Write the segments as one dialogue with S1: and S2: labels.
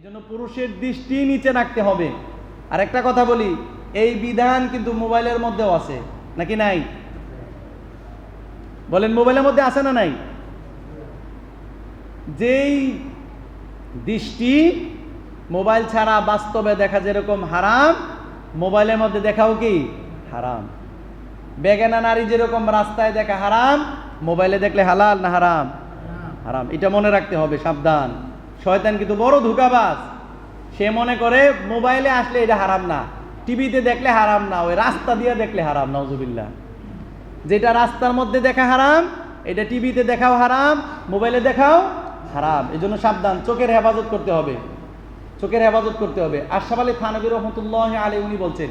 S1: এই জন্য পুরুষের দৃষ্টি নিচে রাখতে হবে। আর একটা কথা বলি এই বিধান কিন্তু মোবাইলের মধ্যেও আছে নাকি নাই? বলেন মোবাইলের মধ্যে আছে না নাই? যেই দৃষ্টি মোবাইল ছাড়া বাস্তবে দেখা যেরকম হারাম মোবাইলের মধ্যে দেখাও কি? হারাম। বেগানা নারী যেরকম রাস্তায় দেখা হারাম মোবাইলে দেখলে হালাল না হারাম। হারাম। এটা মনে রাখতে হবে সাবধান। শয়তান কিন্তু বড় ধোকাবাজ। সে মনে করে, মোবাইলে আসলে এটা হারাম না, টিভিতে দেখলে হারাম না, ওই রাস্তা দিয়ে দেখলে হারাম নজুবিল্লাহ যেটা রাস্তার মধ্যে দেখা হারাম, এটা টিভিতে দেখাও হারাম, মোবাইলে দেখাও হারাম। এই জন্য সাবধান, চোখের হেফাজত করতে হবে। চোখের হেফাজত করতে হবে। আশরাফ আলী থানবী রহমতুল্লাহ আলী উনি বলছেন,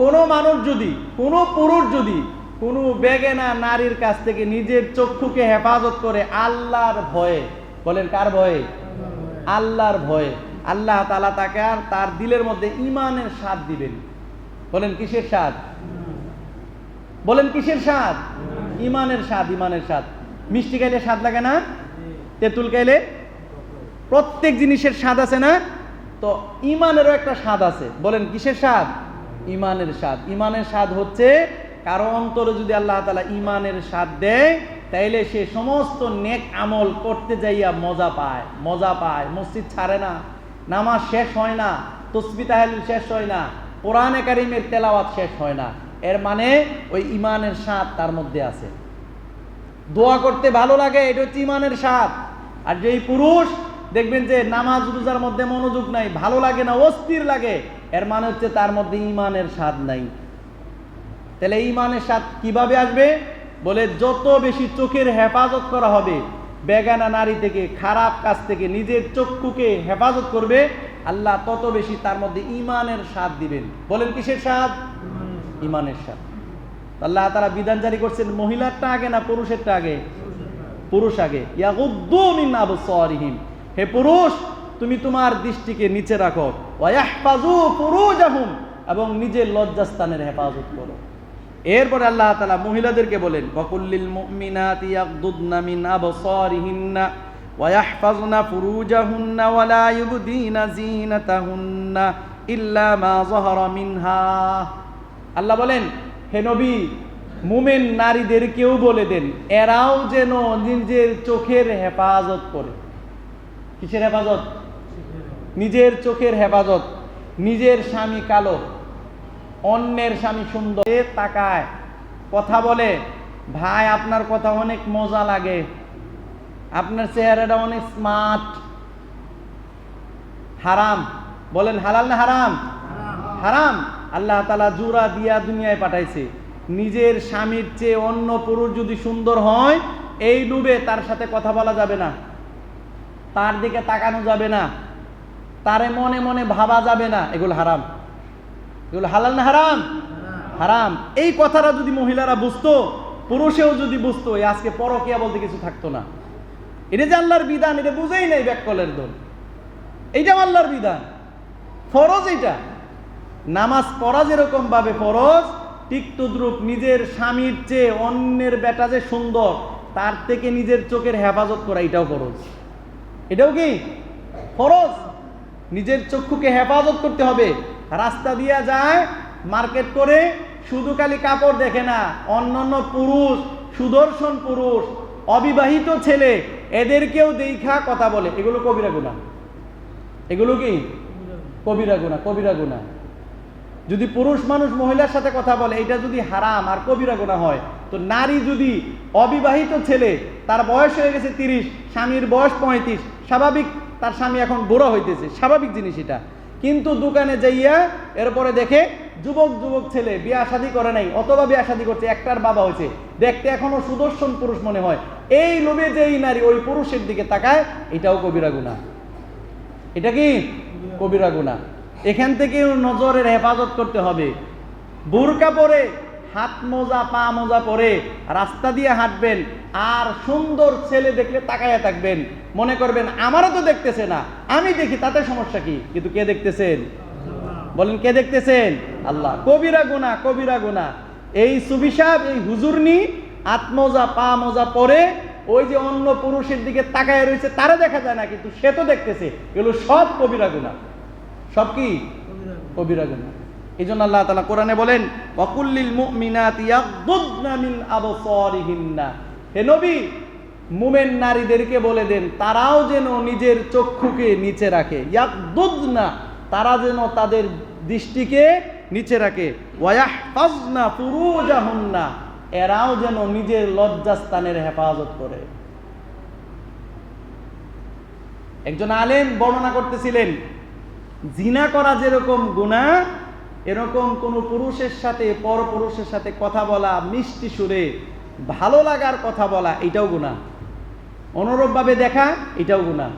S1: কোনো মানুষ যদি, কোনো পুরুষ যদি কোনো বেগেনা নারীর কাছ থেকে নিজের চক্ষুকে হেফাজত করে আল্লাহর ভয়ে বলেন, কার ভয়ে? আল্লাহর ভয়ে। আল্লাহ তালা তাকে আর তার দিলের মধ্যে ইমানের স্বাদ দিবেন। বলেন, কিসের স্বাদ? বলেন, কিসের স্বাদ? ইমানের স্বাদ ইমানের স্বাদ। মিষ্টি খাইলে স্বাদ লাগে না? তেঁতুল খাইলে? প্রত্যেক জিনিসের স্বাদ আছে না? তো ইমানেরও একটা স্বাদ আছে। বলেন, কিসের স্বাদ? ইমানের স্বাদ। ইমানের স্বাদ হচ্ছে, কারও অন্তরে যদি আল্লাহ তালা ইমানের স্বাদ দেয় তাইলে সে সমস্ত নেক আমল করতে যাইয়া মজা পায় মজা পায়। মসজিদ ছাড়ে না, নামাজ শেষ হয় না তসবি তাহালিল শেষ হয় না, কোরআনে কারিমের তেলাওয়াত শেষ হয় না। এর মানে ওই ইমানের স্বাদ তার মধ্যে আছে। দোয়া করতে ভালো লাগে, এটা হচ্ছে ইমানের স্বাদ। আর যেই পুরুষ, দেখবেন যে নামাজ রোজার মধ্যে মনোযোগ নাই, ভালো লাগে না, অস্থির লাগে, এর মানে হচ্ছে তার মধ্যে ইমানের স্বাদ নাই। তাহলে ইমানের স্বাদ কীভাবে আসবে? বলে যত বেশি চোখের হেফাজত করা হবে বেগানা নারী থেকে খারাপ কাজ থেকে নিজের চক্ষুকে হেফাজত করবে আল্লাহ তত বেশি তার মধ্যে ইমানের স্বাদ দিবেন। বলেন কিসের স্বাদ? ইমানের স্বাদ। আল্লাহ তারা বিধান জারি করছেন মহিলারটা আগে না পুরুষেরটা আগে? পুরুষ আগে। হে পুরুষ তুমি তোমার দৃষ্টিকে নিচে রাখো। এবং নিজের লজ্জাস্থানের হেফাজত করো। এরপরে আল্লাহ তালা মহিলাদেরকে বলেন, ওয়াকুল্লিল মুমিনাতি ইয়াগদুদনা মিন আবসারিহিন্না ওয়াহফাজনা ফুরুজাহুন্না ওয়ালা ইউবদিনা জিনাতাহুন্না ইল্লা মা যাহারা মিনহা। আল্লাহ বলেন, হে নবী, মুমেন নারীদেরকেও বলে দেন, এরাও যেন নিজের চোখের হেফাজত করে। কিসের হেফাজত? নিজের চোখের হেফাজত। নিজের স্বামী কালো। অন্যের স্বামী সুন্দর তাকায় কথা বলে ভাই আপনার কথা অনেক মজা লাগে। আপনার চেহারাটা অনেক স্মার্ট হারাম। বলেন হালাল না হারাম? হারাম। আল্লাহ তালা জুরা দিয়া দুনিয়ায় পাঠাইছে। নিজের স্বামীর চেয়ে অন্য পুরুষ যদি সুন্দর হয় এই ডুবে তার সাথে কথা বলা যাবে না। তার দিকে তাকানো যাবে না। তারে মনে মনে ভাবা যাবে না। এগুলো হারাম। এগুলো হালাল না হারাম? হারাম। এই কথাটা যদি মহিলারা বুঝতো, পুরুষেও যদি বুঝতো আজকে পরকিয়া বলতে কিছু থাকতো না। এটা যে আল্লাহর বিধান, এটা বুঝেই নেই ব্যাককলের দল। এইটা আল্লাহর বিধান। ফরজ এটা নামাজ পড়া যেরকম ভাবে ফরজ, ঠিক তদ্রুপ নিজের স্বামীর চেয়ে অন্যের বেটা যে সুন্দর, তার থেকে নিজের চোখের হেফাজত করা এটাও ফরজ। এটাও কি? ফরজ। নিজের চক্ষুকে হেফাজত করতে হবে। রাস্তা দিয়া যায়, মার্কেট করে শুধু খালি কাপড় দেখে না, অন্যান্য পুরুষ, সুদর্শন পুরুষ, অবিবাহিত ছেলে, এদেরকেও দেখা কথা বলে। এগুলো কবিরা গুণা। এগুলো কি? কবিরা গুণা কবিরা গুণা। যদি পুরুষ মানুষ মহিলার সাথে কথা বলে এটা যদি হারাম, আর কবিরা গোনা হয়, তো নারী যদি অবিবাহিত ছেলে, তার বয়স হয়ে গেছে তিরিশ, স্বামীর বয়স পঁয়ত্রিশ, স্বাভাবিক তার স্বামী এখন বুড়ো হইতেছে। স্বাভাবিক জিনিস এটা। কিন্তু দোকানে যাইয়া এরপরে দেখে যুবক যুবক ছেলে বিয়া শাদী করে নাই, অথবা বিয়া শাদী করছে, একটার বাবা হয়েছে। দেখতে এখনও সুদর্শন পুরুষ মনে হয়। এই লোভে যেই নারী ওই পুরুষের দিকে তাকায়, এটাও কবিরা গুণা। এটা কি? কবিরা গুণা। এখান থেকে নজরের হেফাজত করতে হবে। বুরকা পরে হাত মোজা পা মোজা পরে রাস্তা দিয়ে হাঁটবেন আর সুন্দর ছেলে দেখলে তাকায়া থাকবেন। মনে করবেন আমারও তো দেখতেছে না। আমি দেখি তাতে সমস্যা কি? কিন্তু কে দেখতেছেন? বলেন কে দেখতেছেন? আল্লাহ। কবিরা গুনা কবিরা গুনা এই সুবিসাব এই হুজুরনি আত্মজা পা মোজা পরে ওই যে অন্য পুরুষের দিকে তাকায় রয়েছে তারা দেখা যায় না কিন্তু সে তো দেখতেছে। এগুলো সব কবিরা গুণা সব কি? কবিরা গুণা এই জন্য আল্লাহ তালা কোরআনে বলেন, ওয়াকুল্লিল মুমিনাতি ইয়াগদুদনা মিন আবসারিহিন্না। হে নবী, মুমেন নারীদেরকে বলে দেন, তারাও যেন নিজের চক্ষুকে নিচে রাখে। ইয়াগদুদনা, তারা যেন তাদের দৃষ্টিকে নিচে রাখে। এরাও যেন নিজের লজ্জাস্থানের হেফাজত করে। একজন আলেম বর্ণনা করতেছিলেন, জিনা করা যেরকম গুণা এরকম কোন পুরুষের সাথে, পর পুরুষের সাথে কথা বলা, মিষ্টি সুরে ভালো লাগার কথা বলা, এটাও গুণা অনুরূপভাবে দেখা, এটাও গুণা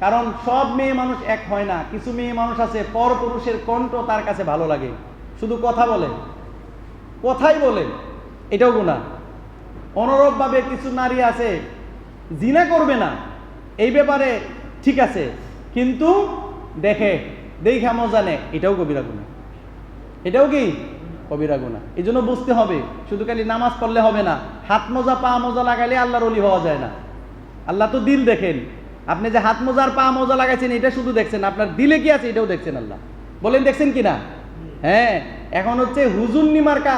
S1: কারণ সব মেয়ে মানুষ এক হয় না। কিছু মেয়ে মানুষ আছে, পর পুরুষের কণ্ঠ তার কাছে ভালো লাগে। শুধু কথা বলে। কথাই বলে, এটাও গুণা অনুরূপভাবে কিছু নারী আছে, জিনা করবে না, এই ব্যাপারে ঠিক আছে। কিন্তু দেখে, দেখা মজা নেয় এটাও কবিরা গুণা এটাও কি? কবিরা গুণা এই জন্য বুঝতে হবে, শুধু খালি নামাজ পড়লে হবে না, হাত মোজা, পা মোজা লাগালে আল্লাহর অলি হওয়া যায় না। আল্লাহ তো দিল দেখেন। আপনি যে হাত মোজার পা মোজা লাগাইছেন, এটা শুধু দেখছেন, আপনার দিলে কি আছে এটাও দেখছেন আল্লাহ। বলেন, দেখছেন কি না? হ্যাঁ এখন হচ্ছে হুজুন নিমার্কা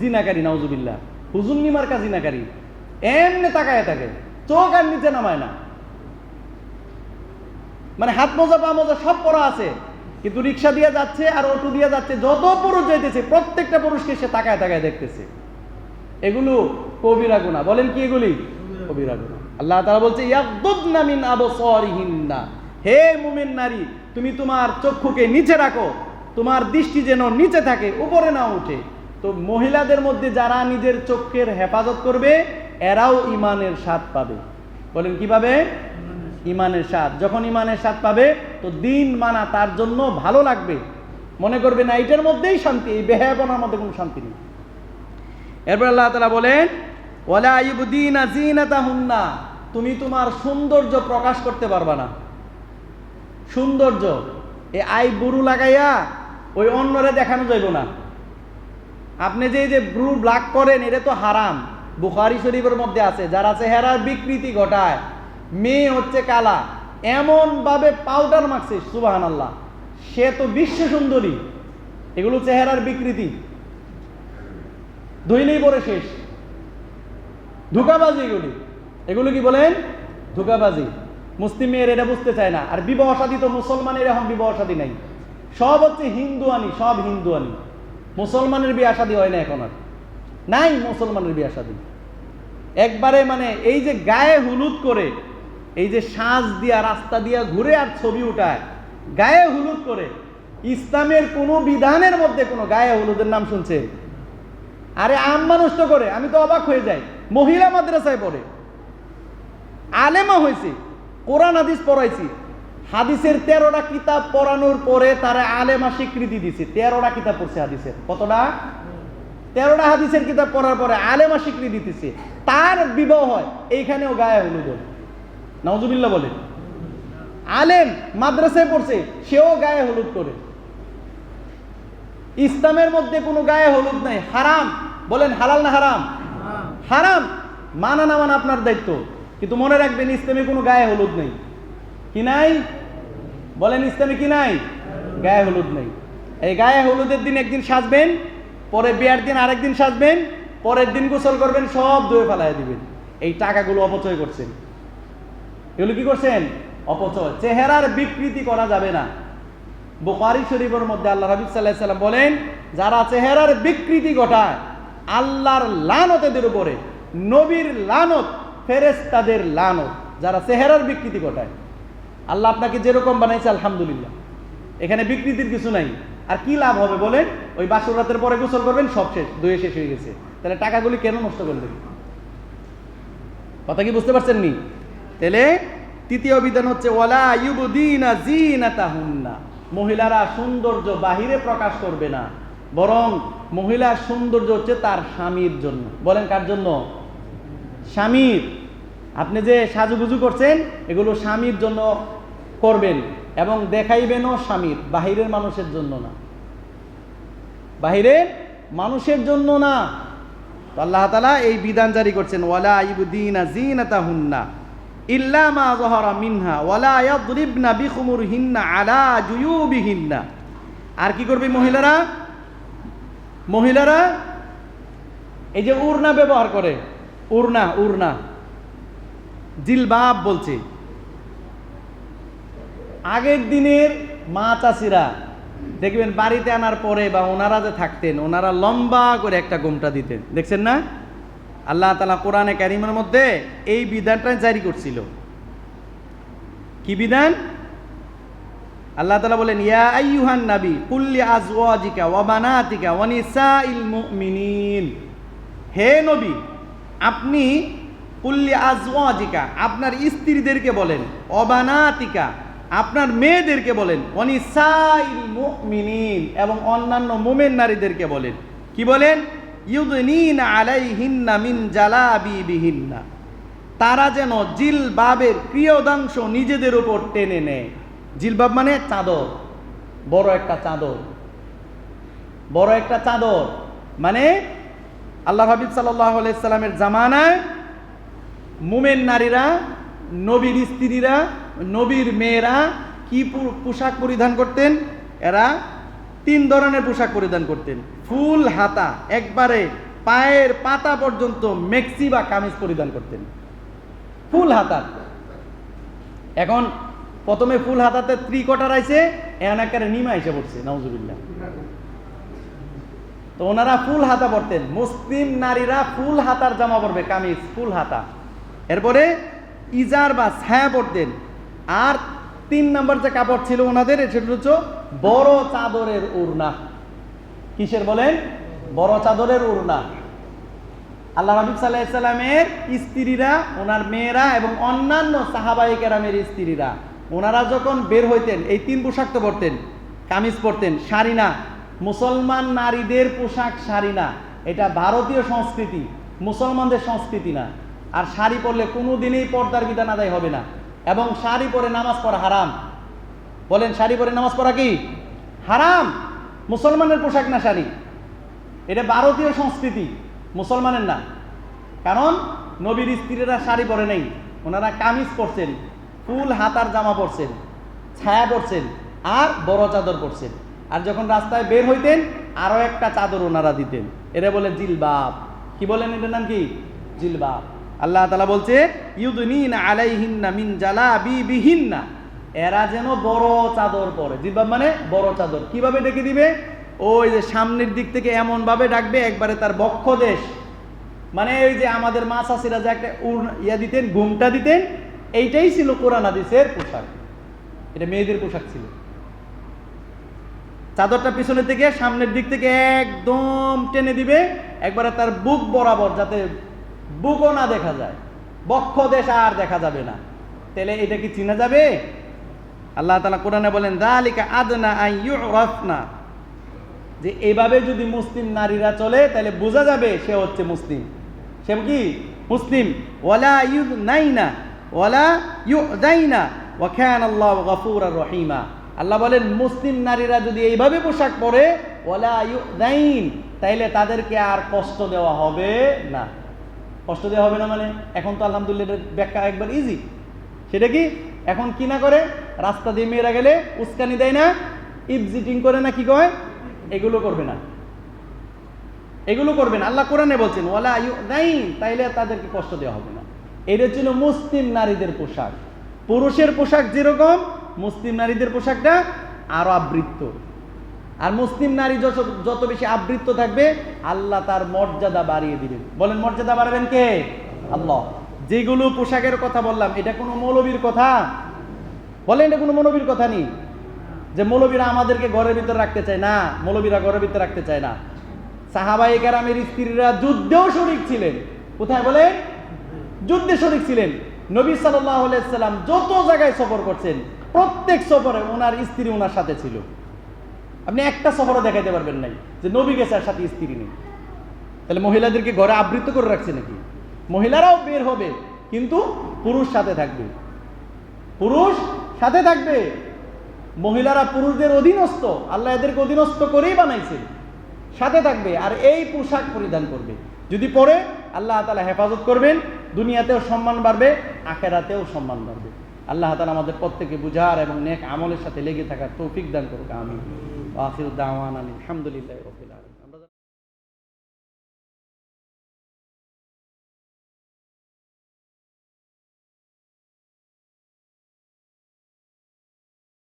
S1: জিনাকারী, নাউজুবিল্লাহ। হুজুন নিমার্কা জিনাকারী। এমনি তাকায় থাকে, চোখ আর নিচে নামায় না। মানে হাত মোজা, পা মোজা সব পরা আছে। কিন্তু রিক্সা দিয়ে যাচ্ছে আর অটো দিয়ে যাচ্ছে, যত পুরুষ যাইতেছে, প্রত্যেকটা পুরুষকে সে তাকায় তাকায় দেখতেছে। এগুলো কবিরা গুণা বলেন কি এগুলি? কবিরা গুণা আল্লাহ তাআলা বলছে ইয়াগদুদনা মিন আবসারিহিন্না। হে মুমিন নারী, তুমি তোমার চক্ষুকে নিচে রাখো, তোমার দৃষ্টি যেন নিচে থাকে, উপরে না উঠে। তো মহিলাদের মধ্যে যারা নিজের চক্ষের হেফাজত করবে, এরাও ইমানের স্বাদ পাবে। বলেন কি পাবে ইমানের স্বাদ। যখন ইমানের স্বাদ পাবে, তো দিন মানা তার জন্য ভালো লাগবে। মনে করবে না এটার মধ্যেই শান্তি, এই বেহায়াপনার মধ্যে কোনো শান্তি নেই। এরপর আল্লাহ তালা বলেন, ওয়ালা ইবদিনা জিনাতাহুন্না তুমি তোমার সৌন্দর্য প্রকাশ করতে পারবা না। সৌন্দর্য, এ আই বুরু লাগাইয়া ওই অন্যরে দেখানো যাইব না। আপনি যে যে ব্রু ব্লাক করেন, এটা তো হারাম। বুখারি শরীফের মধ্যে আছে, যারা চেহারার বিকৃতি ঘটায় মেয়ে হচ্ছে কালা। এমন ভাবে পাউডার মাখছে সুবাহান আল্লাহ সে তো বিশ্ব সুন্দরী। এগুলো চেহারার বিকৃতি। ধুইলেই পরে শেষ। ধোকাবাজি এগুলি। এগুলো কি বলেন? ধোকাবাজি। মেয়ের এটা বুঝতে চায় না। আর বিবাহ সাদী তো মুসলমানের এখন বিবাহ সাদী নাই। সব হচ্ছে হিন্দু আনি সব হিন্দু আনি মুসলমানের বিয়া শাদী হয় না এখন আর। নাই মুসলমানের বিয়া শাদী একবারে মানে এই যে গায়ে হলুদ করে এই যে সাজ দিয়া, রাস্তা দিয়া ঘুরে আর ছবি উঠায়, গায়ে হলুদ করে। ইসলামের কোনো বিধানের মধ্যে কোনো গায়ে হলুদের নাম শুনছে? আরে আম মানুষ তো করে, আমি তো অবাক হয়ে যাই। মহিলা মাদ্রাসায় পড়ে। আলেমা হয়েছে। কোরআন, হাদিস পড়াইছি। হাদিসের তেরোটা কিতাব পড়ানোর পরে তারা আলেমা স্বীকৃতি দিছে। তেরোটা কিতাব পড়ছে হাদিসের। কতটা? তেরোটা হাদিসের কিতাব পড়ার পরে আলেমা স্বীকৃতি দিতেছে। তার বিবাহ হয়, এইখানেও গায়ে হলুদ হয়। বলে। আলেম মাদ্রাসায় পড়ছে, সেও গায়ে হলুদ করে। ইসলামের মধ্যে কোনো গায়ে হলুদ নাই, হারাম। বলেন হালাল না হারাম? হারাম। মানা না মানা আপনার দায়িত্ব। কিন্তু মনে রাখবেন, ইসলামে কোনো গায়ে হলুদ নেই। কি নাই? বলেন ইসলামে কি নাই? গায়ে হলুদ নেই। এই গায়ে হলুদের দিন একদিন সাজবেন, পরে বিয়ার দিন আরেকদিন সাজবেন, পরের দিন গোসল করবেন, সব ধুয়ে ফেলায় দিবেন। এই টাকাগুলো অপচয় করছেন। এগুলো কি করছেন? অপচয়। চেহারার বিকৃতি করা যাবে না। বুখারি শরীফের মধ্যে আল্লাহ রাবি সাল্লাহ বলেন, যারা চেহারার বিকৃতি ঘটায়, আল্লাহর লানত এদের উপরে, নবীর লানত ফেরেস্তাদের লানত, যারা চেহারার বিকৃতি ঘটায়। আল্লাহ আপনাকে যেরকম বানাইছে, আলহামদুলিল্লাহ। এখানে বিকৃতির কিছু নাই। আর কি লাভ হবে বলেন? ওই বাসর রাতের পরে গোসল করবেন, সব শেষ, দুয়ে শেষ হয়ে গেছে। তাহলে টাকাগুলি কেন নষ্ট করলেন? কথা কি বুঝতে পারছেন নি? তাহলে তৃতীয় বিধান হচ্ছে, ওয়ালা ইউবুদিনা জিনাতাহুন্না মহিলারা সৌন্দর্য বাহিরে প্রকাশ করবে না, বরং মহিলার সৌন্দর্য হচ্ছে তার স্বামীর জন্য। বলেন কার জন্য? স্বামীর। আপনি যে সাজুগুজু করছেন, এগুলো স্বামীর জন্য করবেন এবং দেখাইবেনও স্বামীর, বাহিরের মানুষের জন্য না। বাহিরের মানুষের জন্য না। আল্লাহ তালা এই বিধান জারি করছেন, ওয়ালা ইবুদ্দিনা জিনাতা হুন্না ইল্লা মা জহরা মিনহা ওয়ালা ইয়াদরিবনা বিখুমুরহিন্না আলা জুয়ুবিহিন্না। আর কি করবে মহিলারা? মহিলারা এই যে উড়না ব্যবহার করে, উড়না উড়না। জিলবাব বলছে। আগের দিনের মা চাষিরা, দেখবেন বাড়িতে আনার পরে বা ওনারা যে থাকতেন, ওনারা লম্বা করে একটা গোমটা দিতেন। দেখছেন না? আল্লাহ তালা কোরআনে কারিমের মধ্যে এই বিধানটা জারি করছিল। কি বিধান? আল্লাহ তালা বলেন, ইয়া আইয়ুহান নাবি কুল্লি আজওয়াজিকা ওয়া বানাতিকা ওয়া নিসাইল মুমিনিন। হে নবী, আপনি কুল্লি আজওয়াজিকা, আপনার স্ত্রীদেরকে বলেন অবানাতিকা আপনার মেয়েদেরকে বলেন অনিসাইল মুমিনিন, এবং অন্যান্য মুমেন নারীদেরকে বলেন। কি বলেন? তারা যেন জিলবাবের প্রিয়দাংশ নিজেদের উপর টেনে নেয়। জিলবাব মানে চাদর, বড় একটা চাদর। বড় একটা চাদর মানে আল্লাহ হাবিব সাল্লামের জামানায় মুমেন নারীরা, নবীর স্ত্রীরা, নবীর মেয়েরা কি পোশাক পরিধান করতেন? এরা তিন ধরনের পোশাক পরিধান করতেন। ফুল, হাতা, একবারে পায়ের পাতা পর্যন্ত মেক্সি বা কামিজ পরিধান করতেন। ফুল, হাতা। এখন প্রথমে ফুল, হাতাতে ত্রিকটার আইছে এখন একেবারে নিমা এসে পড়ছে নজরুল্লাহ তো ওনারা ফুল, হাতা পরতেন। মুসলিম নারীরা ফুল, হাতার জামা পরবে, কামিজ, ফুল, হাতা। এরপরে ইজার বা ছায়া পরতেন। আর তিন নম্বর যে কাপড় ছিল ওনাদের সেটা হচ্ছে বড় চাদরের উড়না। কিসের বলেন? বড় চাদরের উড়না। আল্লাহ হাবিব সাল্লাহ সাল্লামের স্ত্রীরা, ওনার মেয়েরা এবং অন্যান্য সাহাবাই কেরামের স্ত্রীরা, ওনারা যখন বের হইতেন, এই তিন পোশাক তো পরতেন, কামিজ পরতেন, শাড়ি না, মুসলমান নারীদের পোশাক শাড়ি না, এটা ভারতীয় সংস্কৃতি, মুসলমানদের সংস্কৃতি না। আর শাড়ি পরলে কোনো দিনই পর্দার বিধান আদায় হবে না। এবং শাড়ি পরে নামাজ পড়া হারাম। বলেন, শাড়ি পরে নামাজ পড়া কি? হারাম। মুসলমানের পোশাক না শাড়ি? এটা ভারতীয় সংস্কৃতি। মুসলমানের না। কারণ, নবীর স্ত্রীরা শাড়ি পরে নেই। ওনারা কামিজ পরছেন, ফুল হাতার জামা পরছেন, ছায়া পরছেন, আর বড় চাদর পরছেন। আর যখন রাস্তায় বের হইতেন আরও একটা চাদর ওনারা দিতেন। এরা বলে জিলবাব। কি বলেন এটার নাম কি? জিলবাব। আল্লাহ তালা বলছে এরা যেন বড় চাদর পরে। জিলবাব মানে বড় চাদর। কীভাবে ডেকে দিবে? ওই যে সামনের দিক থেকে এমন ভাবে ডাকবে, একবারে তার বক্ষ দেশ। মানে ওই যে আমাদের মা চাষিরা যে একটা ইয়া দিতেন, ঘুমটা দিতেন, এইটাই ছিল কোরআন হাদিসের পোশাক। এটা মেয়েদের পোশাক ছিল। চাদরটা পিছনের থেকে সামনের দিক থেকে একদম টেনে দিবে, একবারে তার বুক বরাবর যাতে বুকও না দেখা যায়, বক্ষ দেশ আর দেখা যাবে না। তাহলে এটা কি চিনা যাবে? আল্লাহ তালা কোরআনে বলেন, দালিকা আদনা আই ইউরাফনা। যে এইভাবে যদি মুসলিম নারীরা চলে, তাহলে বোঝা যাবে সে হচ্ছে মুসলিম। সে কি? মুসলিম। ওয়ালা ইউ নাইনা ওয়ালা ইউ দাইনা ওয়াখান আল্লাহ গফুর আর রহিমা। আল্লাহ বলেন, মুসলিম নারীরা যদি এইভাবে পোশাক পরে, ওয়ালা ইউ দাইন তাইলে তাদেরকে আর কষ্ট দেওয়া হবে না। কষ্ট দেওয়া হবে না মানে? এখন তো আলহামদুলিল্লাহ ব্যাখ্যা একবার ইজি সেটা কি? এখন কি না করে? রাস্তা দিয়ে মেয়েরা গেলে উস্কানি দেয় না ইপজিটিং করে না কি কয়? এগুলো করবে না। এগুলো করবেন আল্লাহ কোরআনে বলছেন ইউ দাইন তাইলে তাদেরকে কষ্ট দেওয়া হবে না। এটা ছিল মুসলিম নারীদের পোশাক। পুরুষের পোশাক যেরকম, মুসলিম নারীদের পোশাকটা আরও আবৃত্ত। আর মুসলিম নারী যত যত বেশি আবৃত্ত থাকবে, আল্লাহ তার মর্যাদা বাড়িয়ে দিবেন। বলেন, মর্যাদা বাড়াবেন কে? আল্লাহ। যেগুলো পোশাকের কথা বললাম, এটা কোনো মৌলবীর কথা? বলেন, এটা কোনো মৌলবীর কথা নেই যে মৌলবীরা আমাদেরকে ঘরের ভিতরে রাখতে চায় না, মৌলবীরা ঘরের ভিতরে রাখতে চায় না। সাহাবাই কেরামের স্ত্রীরা যুদ্ধেও শরিক ছিলেন। কোথায় বলে যুদ্ধে শরিক ছিলেন। নবী সাল্লাম যত জায়গায় সফর করছেন, প্রত্যেক সফরে ওনার স্ত্রী ওনার সাথে ছিল। আপনি একটা সফরও দেখাইতে পারবেন নাই যে নবী গেছে আর সাথে স্ত্রী নেই। তাহলে মহিলাদেরকে ঘরে আবৃত্ত করে রাখছে নাকি? মহিলারাও বের হবে, কিন্তু পুরুষ সাথে থাকবে। পুরুষ সাথে থাকবে। মহিলারা পুরুষদের অধীনস্থ, আল্লাহ এদেরকে অধীনস্থ করেই বানাইছে। সাথে থাকবে আর এই পোশাক পরিধান করবে। যদি পরে আল্লাহ তালা হেফাজত করবেন, দুনিয়াতেও সম্মান বাড়বে, আখেরাতেও সম্মান বাড়বে। আল্লাহ তালা আমাদের প্রত্যেকে বুঝার এবং নেক আমলের সাথে লেগে থাকার তৌফিক দান করুক আমি আখির দাওয়ান আলহামদুলিল্লাহ রবিল